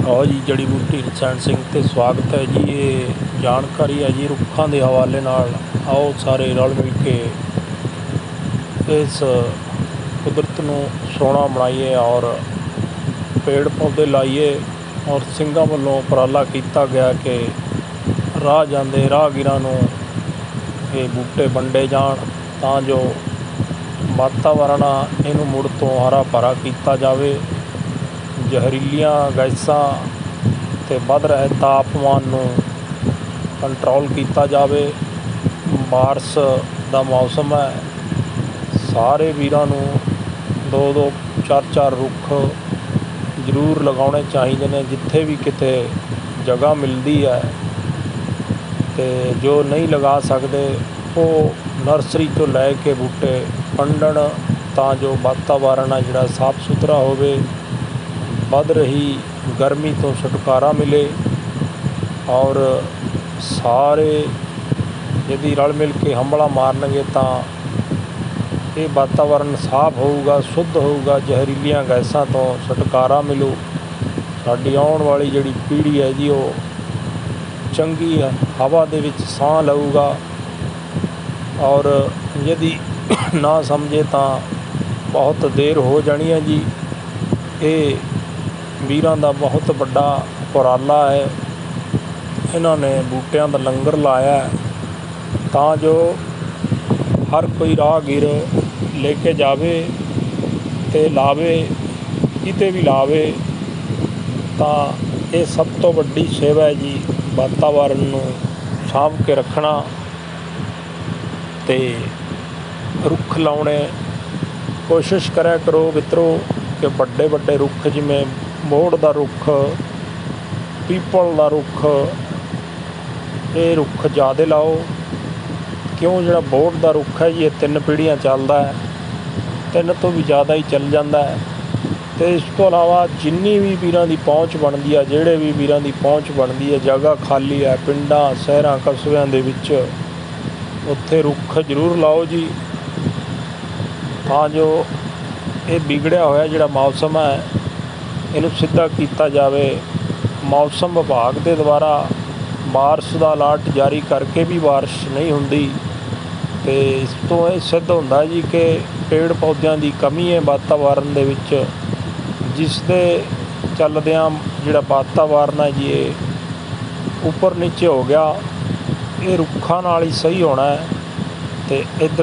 ਆਓ ਜੀ, ਜੜੀ ਬੂਟੀ ਰਸਾਇਣ ਸਿੰਘ ਤੇ ਸਵਾਗਤ ਹੈ ਜੀ। ਇਹ ਜਾਣਕਾਰੀ ਹੈ ਜੀ ਰੁੱਖਾਂ ਦੇ ਹਵਾਲੇ ਨਾਲ। ਆਓ ਸਾਰੇ ਰਲ ਮਿਲ ਕੇ ਇਸ ਕੁਦਰਤ ਨੂੰ ਸੋਹਣਾ ਬਣਾਈਏ ਔਰ ਪੇੜ ਪੌਦੇ ਲਾਈਏ ਔਰ ਸਿੰਘਾਂ ਵੱਲੋਂ ਉਪਰਾਲਾ ਕੀਤਾ ਗਿਆ ਕਿ ਰਾਹ ਜਾਂਦੇ ਰਾਹਗੀਰਾਂ ਨੂੰ ਇਹ ਬੂਟੇ ਵੰਡੇ ਜਾਣ, ਤਾਂ ਜੋ ਵਾਤਾਵਰਣ ਆ ਇਹਨੂੰ ਮੁੜ ਤੋਂ ਹਰਾ ਭਰਾ ਕੀਤਾ ਜਾਵੇ। ਜ਼ਹਿਰੀਲੀਆਂ ਗੈਸਾਂ ਅਤੇ ਵੱਧ ਰਹੇ ਤਾਪਮਾਨ ਨੂੰ ਕੰਟਰੋਲ ਕੀਤਾ ਜਾਵੇ। ਬਾਰਿਸ਼ ਦਾ ਮੌਸਮ ਹੈ। ਸਾਰੇ ਵੀਰਾਂ ਨੂੰ ਦੋ ਦੋ ਚਾਰ ਚਾਰ ਰੁੱਖ ਜ਼ਰੂਰ ਲਗਾਉਣੇ ਚਾਹੀਦੇ ਨੇ, ਜਿੱਥੇ ਵੀ ਕਿਤੇ ਜਗ੍ਹਾ ਮਿਲਦੀ ਹੈ। ਤੇ ਜੋ ਨਹੀਂ ਲਗਾ ਸਕਦੇ, ਉਹ ਨਰਸਰੀ ਤੋਂ ਲੈ ਕੇ ਬੂਟੇ ਵੰਡਣ ਤਾਂ ਜੋ ਵਾਤਾਵਰਣ ਆ ਜਿਹੜਾ ਸਾਫ਼ ਸੁਥਰਾ ਹੋਵੇ। ਵੱਧ ਰਹੀ ਗਰਮੀ ਤੋਂ ਛੁਟਕਾਰਾ ਮਿਲੇ ਔਰ ਸਾਰੇ ਯਦੀ ਰਲ ਮਿਲ ਕੇ ਹੰਬਲਾ ਮਾਰਨਗੇ ਤਾਂ ਇਹ ਵਾਤਾਵਰਨ ਸਾਫ਼ ਹੋਊਗਾ, ਸ਼ੁੱਧ ਹੋਊਗਾ, ਜ਼ਹਿਰੀਲੀਆਂ ਗੈਸਾਂ ਤੋਂ ਛੁਟਕਾਰਾ ਮਿਲੂ। ਸਾਡੀ ਆਉਣ ਵਾਲੀ ਜਿਹੜੀ ਪੀੜ੍ਹੀ ਹੈ ਜੀ, ਉਹ ਚੰਗੀ ਹਵਾ ਦੇ ਵਿੱਚ ਸਾਹ ਲਊਗਾ ਔਰ ਯਦੀ ਨਾ ਸਮਝੇ ਤਾਂ ਬਹੁਤ ਦੇਰ ਹੋ ਜਾਣੀ ਹੈ ਜੀ। ਇਹ ਵੀਰਾਂ ਦਾ ਬਹੁਤ ਵੱਡਾ ਉਪਰਾਲਾ ਹੈ। ਇਹਨਾਂ ਨੇ ਬੂਟਿਆਂ ਦਾ ਲੰਗਰ ਲਾਇਆ ਤਾਂ ਜੋ ਹਰ ਕੋਈ ਰਾਹਗੀਰ ਲੈ ਕੇ ਜਾਵੇ ਤੇ ਲਾਵੇ, ਕਿਤੇ ਵੀ ਲਾਵੇ, ਤਾਂ ਇਹ ਸਭ ਤੋਂ ਵੱਡੀ ਸੇਵਾ ਹੈ ਜੀ ਵਾਤਾਵਰਨ ਨੂੰ ਸਾਂਭ ਕੇ ਰੱਖਣਾ ਤੇ ਰੁੱਖ ਲਾਉਣੇ। ਕੋਸ਼ਿਸ਼ ਕਰਿਆ ਕਰੋ ਮਿੱਤਰੋ ਕਿ ਵੱਡੇ ਵੱਡੇ ਰੁੱਖ ਜਿਵੇਂ ਮੋੜ ਦਾ ਰੁੱਖ, ਪੀਪਲ ਦਾ ਰੁੱਖ, ਇਹ ਰੁੱਖ ਜ਼ਿਆਦਾ ਲਾਓ। ਕਿਉਂ? ਜਿਹੜਾ ਬੋੜ ਦਾ ਰੁੱਖ ਹੈ ਜੀ, ਇਹ ਤਿੰਨ ਪੀੜ੍ਹੀਆਂ ਚੱਲਦਾ ਹੈ, ਤਿੰਨ ਤੋਂ ਵੀ ਜ਼ਿਆਦਾ ਹੀ ਚੱਲ ਜਾਂਦਾ ਹੈ। ਤੇ ਇਸ ਤੋਂ ਇਲਾਵਾ ਜਿੰਨੀ ਵੀ ਵੀਰਾਂ ਦੀ ਪਹੁੰਚ ਬਣਦੀ ਆ ਜਿਹੜੇ ਵੀ ਵੀਰਾਂ ਦੀ ਪਹੁੰਚ ਬਣਦੀ ਹੈ, ਜਗ੍ਹਾ ਖਾਲੀ ਹੈ, ਪਿੰਡਾਂ, ਸ਼ਹਿਰਾਂ, ਕਸਬਿਆਂ ਦੇ ਵਿੱਚ, ਉੱਥੇ ਰੁੱਖ ਜ਼ਰੂਰ ਲਾਓ ਜੀ। ਤਾਂ ਜੋ ਇਹ ਵਿਗੜਿਆ ਹੋਇਆ ਜਿਹੜਾ ਮੌਸਮ ਹੈ ਇਹਨੂੰ ਸਿੱਧਾ ਕੀਤਾ ਜਾਵੇ। ਮੌਸਮ ਵਿਭਾਗ ਦੇ ਦੁਆਰਾ ਬਾਰਿਸ਼ ਦਾ ਅਲਰਟ ਜਾਰੀ ਕਰਕੇ ਵੀ ਬਾਰਿਸ਼ ਨਹੀਂ ਹੁੰਦੀ। ਤੇ ਇਸ ਤੋਂ ਇਹ ਸਿੱਧ ਹੁੰਦਾ ਜੀ ਕਿ ਪੇੜ ਪੌਦਿਆਂ ਦੀ ਕਮੀ ਹੈ ਵਾਤਾਵਰਣ ਦੇ ਵਿੱਚ, ਜਿਸ ਦੇ ਚੱਲਦਿਆਂ ਜਿਹੜਾ ਵਾਤਾਵਰਣ ਹੈ ਜੀ, ਇਹ ਉੱਪਰ ਨੀਚੇ ਹੋ ਗਿਆ। ਇਹ ਰੁੱਖਾਂ ਨਾਲ ਹੀ ਸਹੀ ਹੋਣਾ ਹੈ ਤੇ ਇੱਧਰ